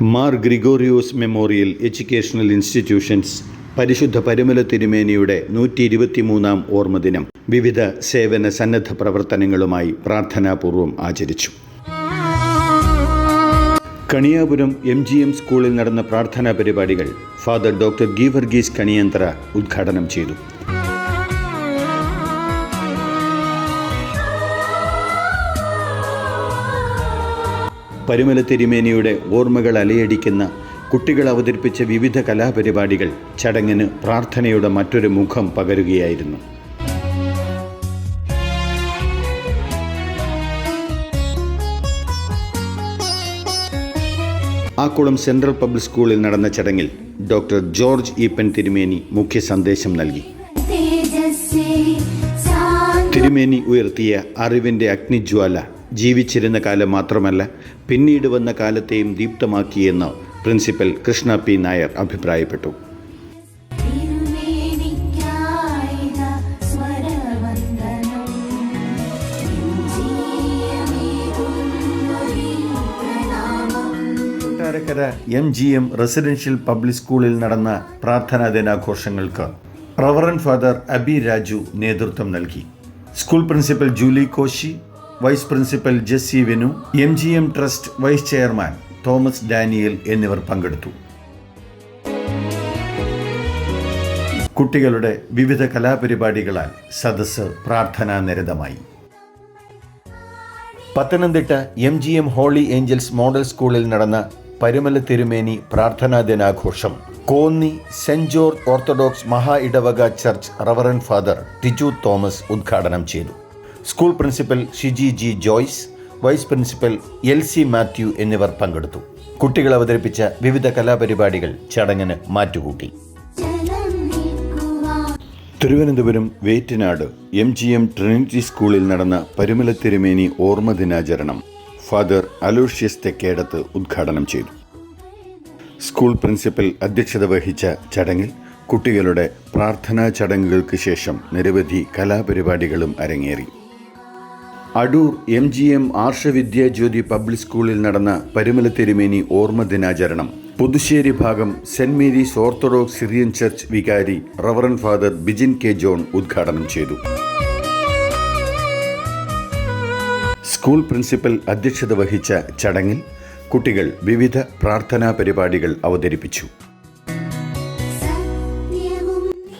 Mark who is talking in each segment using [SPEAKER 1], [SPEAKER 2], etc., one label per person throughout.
[SPEAKER 1] Mar Gregorios memorial educational institutions പരിശുദ്ധ പരിമല തിരുമേനിയുടെ നൂറ്റി ഇരുപത്തിമൂന്നാം ഓർമ്മദിനം വിവിധ സേവന സന്നദ്ധ പ്രവർത്തനങ്ങളുമായി പ്രാർത്ഥനാപൂർവം ആചരിച്ചു. കണിയാപുരം എം ജി എം സ്കൂളിൽ നടന്ന പ്രാർത്ഥനാ പരിപാടികൾ ഫാദർ ഡോക്ടർ ഗീവർഗീസ് കണിയന്ത്ര ഉദ്ഘാടനം ചെയ്തു. പരിമല തിരുമേനിയുടെ ഓർമ്മകൾ അലയടിക്കുന്ന കുട്ടികൾ അവതരിപ്പിച്ച വിവിധ കലാപരിപാടികൾ ചടങ്ങിന് പ്രാർത്ഥനയുടെ മറ്റൊരു മുഖം പകരുകയായിരുന്നു. ആക്കുളം സെൻട്രൽ പബ്ലിക് സ്കൂളിൽ നടന്ന ചടങ്ങിൽ ഡോക്ടർ ജോർജ് ഈപ്പൻ തിരുമേനി മുഖ്യ സന്ദേശം നൽകി. തിരുമേനി ഉയർത്തിയ അറിവിന്റെ അഗ്നിജ്വാല ജീവിച്ചിരുന്ന കാലം മാത്രമല്ല പിന്നീട് വന്ന കാലത്തെയും ദീപ്തമാക്കിയെന്ന് പ്രിൻസിപ്പൽ കൃഷ്ണ പി നായർ അഭിപ്രായപ്പെട്ടു. Kottarakkara M G M residential public സ്കൂളിൽ നടന്ന പ്രാർത്ഥനാ ദിനാഘോഷങ്ങൾക്ക് റവറൻ ഫാദർ അബി രാജു നേതൃത്വം നൽകി. School principal Julie Koshy vice principal Jessy Venu M G M trust vice chairman Thomas Daniel എന്നിവർ പങ്കെടുത്തു. കുട്ടികളുടെ വിവിധ കലാപരിപാടികളാൽ സദസ്സ് പ്രാർത്ഥനാ നിരതമായി Pathanamthitta M G M holy angels model സ്കൂളിൽ നടന്ന പരുമല തിരുമേനി പ്രാർത്ഥനാ ദിനാഘോഷം. കോന്നി സെന്റ് ജോർജ് ഓർത്തഡോക്സ് മഹാ ഇടവക church reverend father Tiju Thomas ഉദ്ഘാടനം ചെയ്തു. School principal Shiji G Joyce vice principal L C Mathew എന്നിവർ പങ്കെടുത്തു. കുട്ടികൾ അവതരിപ്പിച്ച വിവിധ കലാപരിപാടികൾ ചടങ്ങിന് മാറ്റുകൂട്ടി. Thiruvananthapuram Vettanad M G M trinity സ്കൂളിൽ നടന്ന പരിമല തിരുമേനി ഓർമ്മ ദിനാചരണം ഫാദർ അലോഷ്യസ് തെക്കേടത്ത് ഉദ്ഘാടനം ചെയ്തു. സ്കൂൾ പ്രിൻസിപ്പൽ അധ്യക്ഷത വഹിച്ച ചടങ്ങിൽ കുട്ടികളുടെ പ്രാർത്ഥനാ ചടങ്ങുകൾക്ക് ശേഷം നിരവധി കലാപരിപാടികളും അരങ്ങേറി. Adoor M G M Arshavidyajyothi public സ്കൂളിൽ നടന്ന പരിമല തിരുമേനി ഓർമ്മ ദിനാചരണം. പുതുശ്ശേരി ഭാഗം saint Mary's orthodox Syrian church വികാരി reverend father Bijin K John ഉദ്ഘാടനം ചെയ്തു. സ്കൂൾ പ്രിൻസിപ്പൽ അധ്യക്ഷത വഹിച്ച ചടങ്ങിൽ കുട്ടികൾ വിവിധ പ്രാർത്ഥനാ പരിപാടികൾ അവതരിപ്പിച്ചു.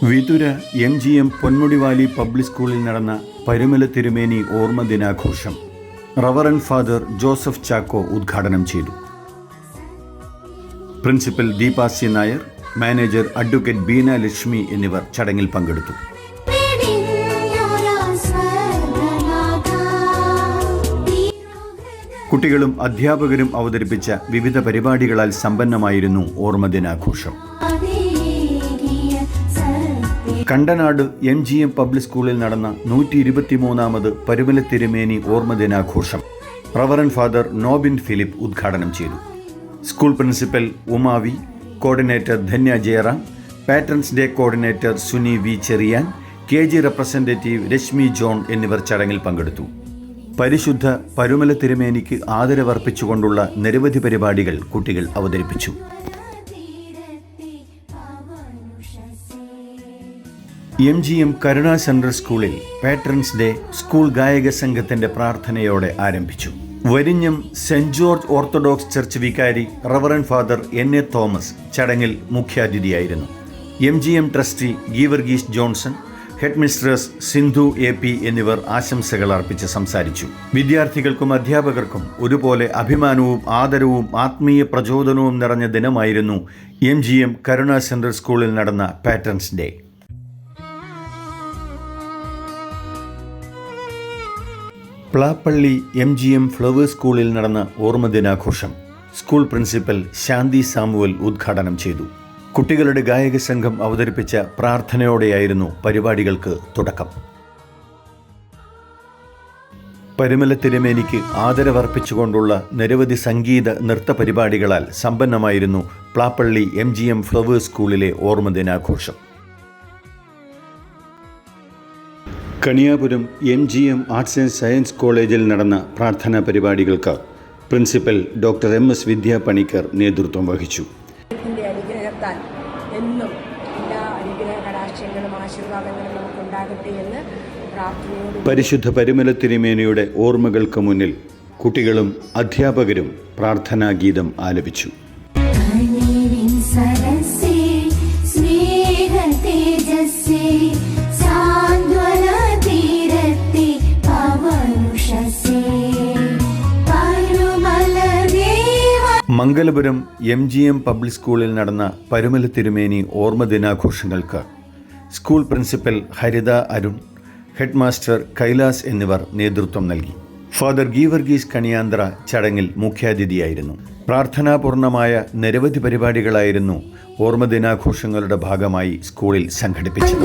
[SPEAKER 1] Vithura M G M Ponmudi valley public സ്കൂളിൽ നടന്ന പരുമല തിരുമേനി ഓർമ്മ ദിനാഘോഷം റവറൻ ഫാദർ ജോസഫ് ചാക്കോ ഉദ്ഘാടനം ചെയ്തു. Principal Deepa C Nair manager advocate Beena Lakshmi എന്നിവർ ചടങ്ങിൽ പങ്കെടുത്തു. കുട്ടികളും അധ്യാപകരും അവതരിപ്പിച്ച വിവിധ പരിപാടികളാൽ സമ്പന്നമായിരുന്നു ഓർമ്മ ദിനാഘോഷം. Kandanad M G M public സ്കൂളിൽ നടന്ന നൂറ്റി ഇരുപത്തിമൂന്നാമത് പരുമല തിരുമേനി ഓർമ്മ ദിനാഘോഷം റവറൻ ഫാദർ നോബിൻ ഫിലിപ്പ് ഉദ്ഘാടനം ചെയ്തു. School principal Uma V coordinator Dhanya Jayaram patrons day coordinator Suni V Cherian K G representative Rashmi John എന്നിവർ ചടങ്ങിൽ പങ്കെടുത്തു. പരിശുദ്ധ പരുമല തിരുമേനിക്ക് ആദരവർപ്പിച്ചുകൊണ്ടുള്ള നിരവധി പരിപാടികൾ കുട്ടികൾ അവതരിപ്പിച്ചു. M G M Karuna central സ്കൂളിൽ പാട്രൻസ് ഡേ സ്കൂൾ ഗായക സംഘത്തിന്റെ പ്രാർത്ഥനയോടെ ആരംഭിച്ചു. Varinjam saint George orthodox church വികാരി reverend father N A Thomas ചടങ്ങിൽ മുഖ്യാതിഥിയായിരുന്നു. M G M trustee Geevarghese Johnson head mistress Sindhu A P എന്നിവർ ആശംസകൾ അർപ്പിച്ച് സംസാരിച്ചു. വിദ്യാർത്ഥികൾക്കും അധ്യാപകർക്കും ഒരുപോലെ അഭിമാനവും ആദരവും ആത്മീയ പ്രചോദനവും നിറഞ്ഞ ദിനമായിരുന്നു M G M Karuna central സ്കൂളിൽ നടന്ന patrons day Plappally M G M flowers സ്കൂളിൽ നടന്ന ഓർമ്മദിനാഘോഷം സ്കൂൾ പ്രിൻസിപ്പൽ ശാന്തി സാമുവൽ ഉദ്ഘാടനം ചെയ്തു. കുട്ടികളുടെ ഗായക സംഘം അവതരിപ്പിച്ച പ്രാർത്ഥനയോടെയായിരുന്നു പരിപാടികൾക്ക് തുടക്കം. പരിമല തിരുമേനിക്ക് ആദരവർപ്പിച്ചുകൊണ്ടുള്ള നിരവധി സംഗീത നൃത്ത പരിപാടികളാൽ സമ്പന്നമായിരുന്നു Plappally M G M flowers സ്കൂളിലെ ഓർമ്മ Kaniyapuram M G M arts and science കോളേജിൽ നടന്ന പ്രാർത്ഥനാ പരിപാടികൾക്ക് principal doctor M S Vidya Panicker നേതൃത്വം വഹിച്ചു.
[SPEAKER 2] അനുഗ്രഹത്താൽ എന്നും എല്ലാ അനുഗ്രഹ കടാക്ഷങ്ങളും ആശീർവാദങ്ങളും നമുക്കുണ്ടാകട്ടെ എന്ന് പ്രാർത്ഥനയോട്
[SPEAKER 1] പരിശുദ്ധ പരിമല തിരുമേനിയുടെ ഓർമ്മകൾക്ക് മുന്നിൽ കുട്ടികളും അധ്യാപകരും പ്രാർത്ഥനാഗീതം ആലപിച്ചു. Mangalapuram M G M public സ്കൂളിൽ നടന്ന പരുമല തിരുമേനി ഓർമ്മ ദിനാഘോഷങ്ങൾക്ക് school principal Haritha Arun head master Kailas എന്നിവർ നേതൃത്വം നൽകി. ഫാദർ ഗീവർഗീസ് കണിയാന്ത്ര ചടങ്ങിൽ മുഖ്യാതിഥിയായിരുന്നു. പ്രാർത്ഥനാപൂർണമായ നിരവധി പരിപാടികളായിരുന്നു ഓർമ്മ ദിനാഘോഷങ്ങളുടെ ഭാഗമായി സ്കൂളിൽ സംഘടിപ്പിച്ചത്.